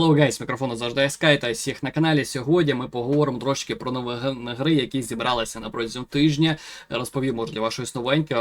Hello guys, мікрофону завжди СК та всіх на каналі. Сьогодні ми поговоримо трошки про нові гри, які зібралися на протязі тижня. Розповім, може, для вашої новеньке,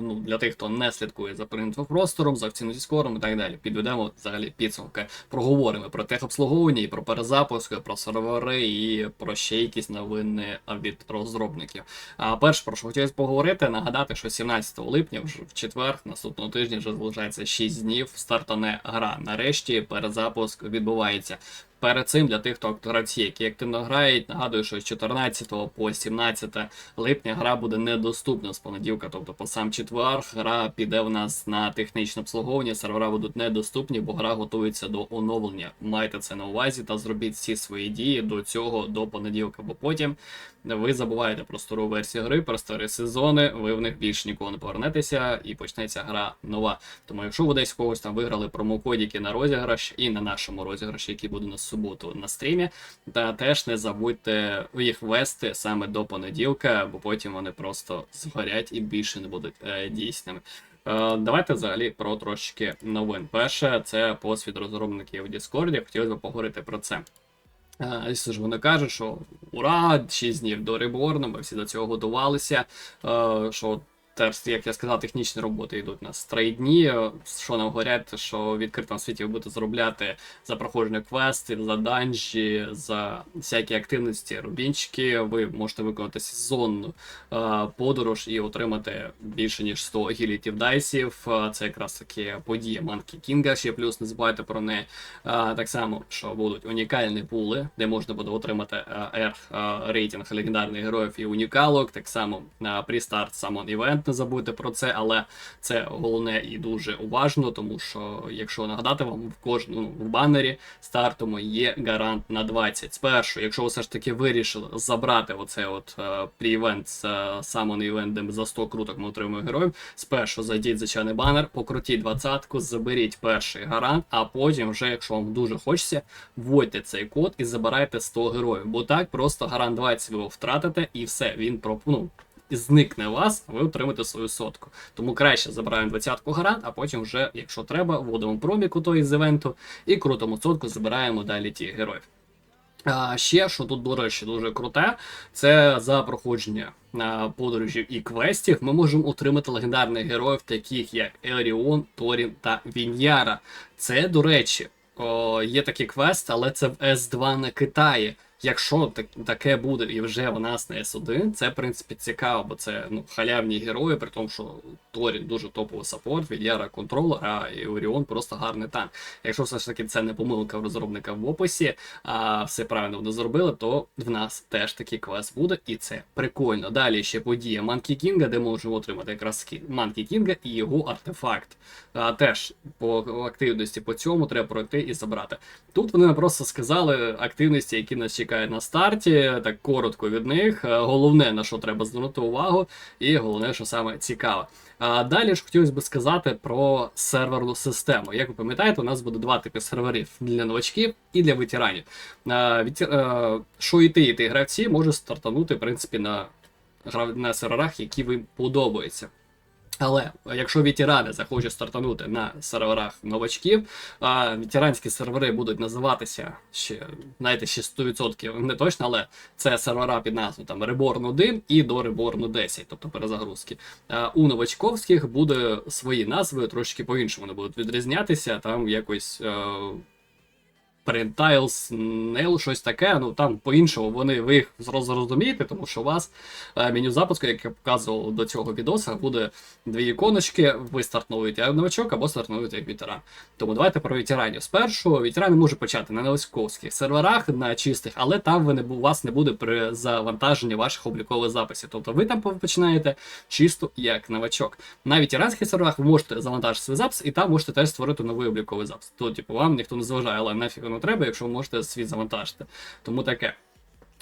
ну, для тих, хто не слідкує за принтпростором, за акційним скором і так далі. Підведемо взагалі підсумки. Проговоримо про техобслуговування, і про перезапуск, про сервери і про ще якісь новини від розробників. А перше, про що хотілося поговорити, нагадати, що 17 липня, вже в четвер, наступного тижня, вже залишається 6 днів. Стартане гра. Нарешті перезапуск відбувається. Перед цим для тих, хто гравці, які активно грають, нагадую, що з 14 по 17 липня гра буде недоступна з понеділка, тобто по сам четвер гра піде в нас на технічне обслуговування, сервера будуть недоступні, бо гра готується до оновлення. Майте це на увазі та зробіть всі свої дії до цього до понеділка, бо потім ви забуваєте про стару версію гри, про старі сезони, ви в них більше ніколи не повернетеся і почнеться гра нова. Тому якщо ви десь когось там виграли промокодики на розіграш і на нашому розіграші, який буде на суботу на стрімі, та теж не забудьте їх ввести саме до понеділка, бо потім вони просто згорять і більше не будуть е, дійсними. Е, Давайте взагалі про трошки новин. Перше, це посвід розробників Discord. Хотілося б поговорити про це. Е, Ось ж вони кажуть, що ура, 6 днів до реборну, ми всі до цього готувалися. е, Що теж, як я сказав, технічні роботи йдуть у нас 3 дні. е, Що нам говорять, що в відкритому світі ви будете заробляти за проходження квестів, за данжі, за всякі активності, рубінчики. Ви можете виконати сезонну е, подорож і отримати більше ніж 100 гілітів дайсів. Е, Це якраз таки подія Манкі Кінга. Ще плюс не забувайте про неї. Е, Так само, що будуть унікальні пули, де можна буде отримати R рейтинг легендарних героїв і унікалок. Так само е, pre-start Summon Event, не забудьте про це, але це головне і дуже уважно, тому що, якщо нагадати вам, в кожному в банері стартому є гарант на 20. Спершу, якщо ви все ж таки вирішили забрати оцей от pre-event з е, Event, за 100 круток ми отримуємо героїв, спершу зайдіть звичайний банер, покрутіть двадцятку, заберіть перший гарант, а потім, вже, якщо вам дуже хочеться, вводьте цей код і забирайте 100 героїв. Бо так просто гарант 20 ви втратите, і все, він про, ну, і зникне вас, ви отримаєте свою сотку. Тому краще забираємо двадцятку гарант, а потім вже, якщо треба, вводимо проміку той з івенту і крутому сотку забираємо далі ті героїв. А ще, що тут, до речі, дуже круте, це за проходження подорожів і квестів ми можемо отримати легендарних героїв, таких як Елріон, Торін та Віньяра. Це, до речі, о, є такий квест, але це в S2 на Китаї. Якщо таке буде і вже в нас на S1, це в принципі цікаво, бо це ну, халявні герої, при тому, що Торін дуже топовий саппорт, Вільяра контролер, а і Оріон просто гарний танк. Якщо все ж таки це не помилка в розробника в описі, а все правильно вони зробили, то в нас теж такий квест буде, і це прикольно. Далі ще подія Манкі Кінга, де ми можемо отримати якраз Манкі Кінга і його артефакт. А, теж по активності по цьому треба пройти і забрати. Тут вони просто сказали активності, які нас чекають на старті, так коротко від них. Е, Головне, на що треба звернути увагу, і головне, що саме цікаве. А далі ж хотілося б сказати про серверну систему. Як ви пам'ятаєте, у нас буде два типи серверів для новачків і для ветеранів. Ветер... е, Що і ти, і ти гравці можуть стартанути, в принципі, на, на серверах, які їм подобаються. Але якщо ветерани захочуть стартанути на серверах новачків, а ветеранські сервери будуть називатися ще, знаєте, ще 100% не точно, але це сервера під назвою там Reborn 1 і до Reborn 10, тобто перезагрузки. У новачковських буде свої назви, трошки по-іншому вони будуть відрізнятися, там якось. Parentiles, Nail, щось таке, ну там по-іншому вони ви їх зрозумієте, тому що у вас е, меню запуску, як я показував до цього відоса, буде дві іконочки, ви стартнуєте новачок або стартнуєте як ветеран. Тому давайте про ветеранів. Спершу ветерани можуть почати на новачковських серверах, на чистих, але там ви не, у вас не буде при завантаженні ваших облікових записів. Тобто ви там починаєте чисто як новачок. На ветеранських серверах ви можете завантажити свій запис, і там можете теж створити новий обліковий запис. То, типу, вам ніхто не заважає, але нафіг треба, якщо ви можете світ завантажити. Тому таке.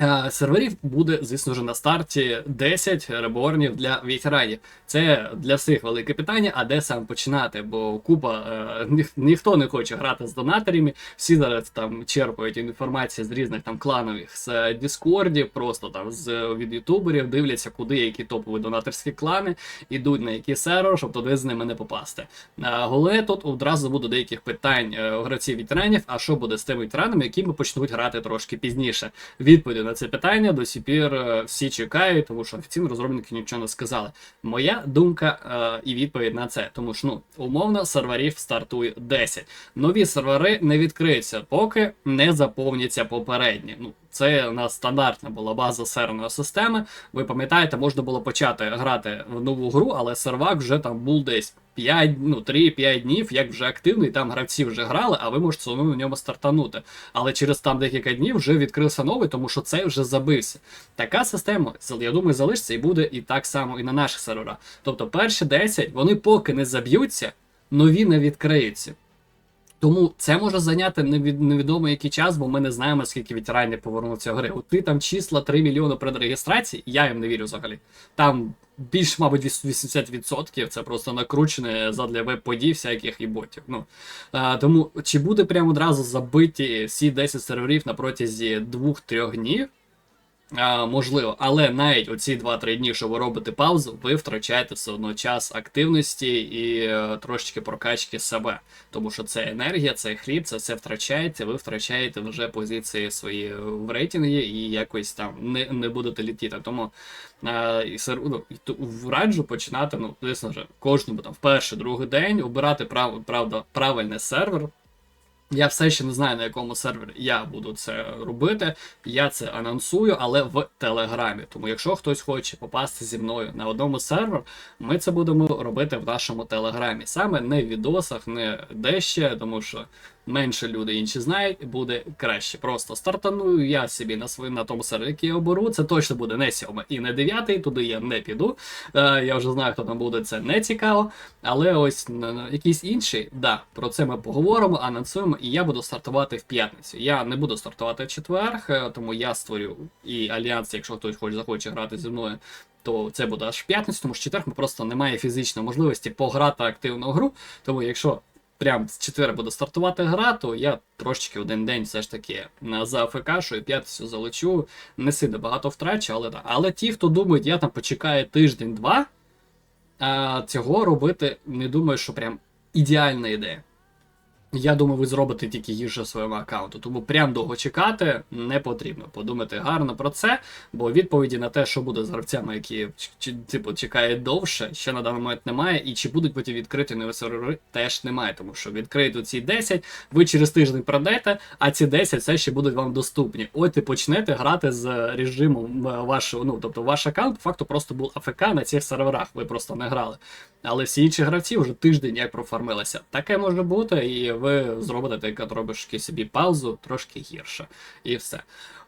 Е, Серверів буде, звісно ж, на старті 10 реборнів для ветеранів. Це для всіх велике питання, а де сам починати? Бо купа е, ніх- ніхто не хоче грати з донаторами. Всі зараз там черпають інформацію з різних там кланових з Діскордів, просто там з від ютуберів, дивляться, куди які топові донаторські клани, ідуть на які сервер, щоб туди з ними не попасти. А, тут одразу буде деяких питань е, у гравців ветеранів. А що буде з тими ветеранами, які ми почнуть грати трошки пізніше? Відповіді на це питання до сих пір е, всі чекають, тому що офіційно розробники нічого не сказали. Моя думка е, і відповідь на це, тому що ну умовно серверів стартує 10. Нові сервери не відкриються, поки не заповняться попередні. Ну це у нас стандартна була база серверної системи. Ви пам'ятаєте, можна було почати грати в нову гру, але сервак вже там був десь 5, ну 3-5 днів, як вже активний, там гравці вже грали, а ви можете самому на ньому стартанути. Але через там декілька днів вже відкрився новий, тому що цей вже забився. Така система, я думаю, залишиться і буде і так само і на наших серверах. Тобто перші 10, вони поки не заб'ються, нові не відкриються. Тому це може зайняти невід, невідомо який час, бо ми не знаємо, скільки ветеранів повернуться гри. От ти там числа 3 мільйони предреєстрації, я їм не вірю взагалі. Там більш, мабуть, 80% це просто накручене задля веб-подій всяких і ботів. Ну, а, тому чи буде прямо одразу забиті всі 10 серверів на протязі 2-3 днів? А, можливо, але навіть оці 2-3 дні, що ви робите паузу, ви втрачаєте все одно час активності і е, трошечки прокачки себе. Тому що це енергія, це хліб, це все втрачається, ви втрачаєте вже позиції свої в рейтингі і якось там не, не будете літіти. Тому е, ну, раджу починати, ну, звісно ж, кожному там в перший, другий день обирати прав, правда, правильний сервер. Я все ще не знаю, на якому сервері я буду це робити. Я це анонсую, але в Телеграмі. Тому якщо хтось хоче попасти зі мною на одному сервер, ми це будемо робити в нашому телеграмі. Саме не в відосах, не дещо, тому що менше люди інші знають, буде краще. Просто стартаную я собі на свої на тому сервері, який я оберу. Це точно буде не сьомий і не дев'ятий, туди я не піду. Е, я вже знаю, хто там буде, це не цікаво. Але ось якийсь інший, да, про це ми поговоримо, анонсуємо, і я буду стартувати в п'ятницю. Я не буду стартувати в четвер, е, тому я створю і альянс, якщо хтось хоче захоче грати зі мною. То це буде аж в п'ятницю, тому що в четвер ми просто немає фізичної можливості пограти активну гру. Тому якщо прям з четвер буде стартувати гра, то я трошечки один день все ж таки за АФК, що і п'ятницю залечу, не сильно багато втрачу, але так. Але ті, хто думають, я там почекаю тиждень-два, цього робити не думаю, що прям ідеальна ідея. Я думаю, ви зробите тільки гірше своєму аккаунту, тому прям довго чекати не потрібно. Подумати гарно про це, бо відповіді на те, що буде з гравцями, які типу чекають довше, ще на даний момент немає. І чи будуть потім відкриті нові сервери, теж немає, тому що відкриють ці 10, ви через тиждень пройдете, а ці 10 все ще будуть вам доступні. От і почнете грати з режимом е, вашого, ну тобто ваш аккаунт по факту просто був АФК на цих серверах, ви просто не грали. Але всі інші гравці вже тиждень як профармилися. Таке може бути, і ви зробите таке трошки собі паузу, трошки гірше. І все.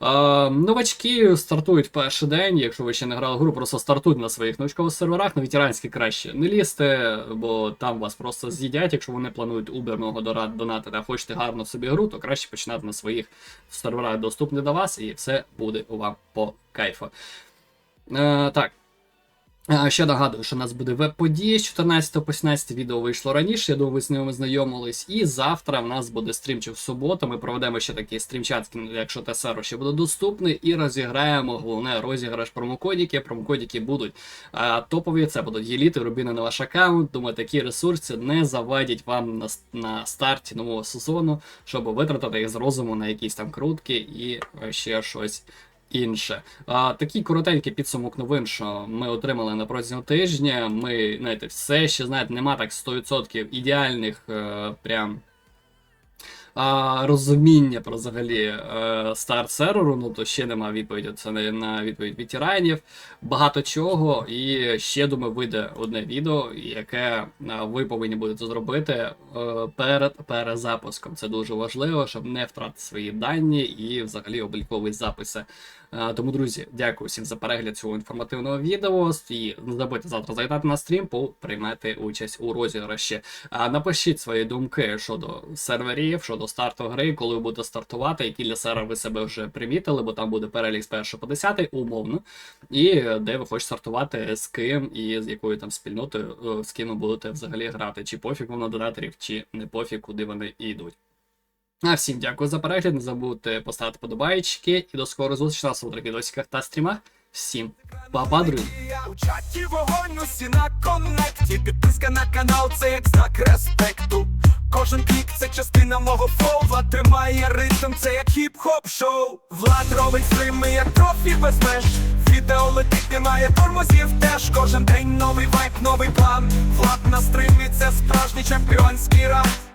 Е, новачки стартують в перший день. Якщо ви ще не грали гру, просто стартуйте на своїх новачкових серверах. На ветеранські краще не лізьте, бо там вас просто з'їдять. Якщо вони планують уберного донатити, а хочете гарно собі гру, то краще починати на своїх серверах доступні до вас, і все буде вам по кайфу. Е, так. Ще нагадую, що у нас буде веб-події з 14 по 17 відео вийшло раніше. Я думаю, ви з ними знайомились. І завтра в нас буде стрім в суботу. Ми проведемо ще такий стрімчат, якщо ТСР ще буде доступний, і розіграємо головне розіграш промокодіки. Промокодіки будуть а, топові. Це будуть геліти, рубіни на ваш аккаунт. Думаю, такі ресурси не завадять вам на, на старті нового сезону, щоб витратити їх з розуму на якісь там крутки і е, ще щось інше. А, такий коротенький підсумок новин, що ми отримали на протязі тижня. Ми, знаєте, все ще знаєте, нема так 100% ідеальних е, прям. А, розуміння про взагалі е, старт серверу, ну то ще нема відповіді. Це не на відповідь ветеранів, багато чого. І ще думаю, вийде одне відео, яке е, ви повинні будете зробити е, перед перезапуском. Це дуже важливо, щоб не втратити свої дані і взагалі облікові записи. Е, Тому, друзі, дякую всім за перегляд цього інформативного відео. І не забудьте завтра зайти на стрім, приймати участь у розіграші. Напишіть свої думки щодо серверів, щодо старту гри, коли ви будете стартувати, які для сервера ви себе вже примітили, бо там буде перелік з 1 по 10, умовно, і е, де ви хочете стартувати з ким і з якою там спільнотою, е, з ким ви будете взагалі грати, чи пофіг вам на донаторів, чи не пофіг, куди вони йдуть. А всім дякую за перегляд. Не забудьте поставити подобаєчки і до скорої зустрічі на своїх відосиках та стрімах. Всім па-па, друзі! Вогонь усі на коннекті. Підписка на канал це як знак респекту. Кожен клік це частина мого флоу. Влад тримає ритм, це як хіп-хоп шоу. Влад робить стрими, як трофі без меж. Відео летить, немає тормозів теж Кожен день новий вайп, новий план. Влад на стримі це справжній чемпіонський раунд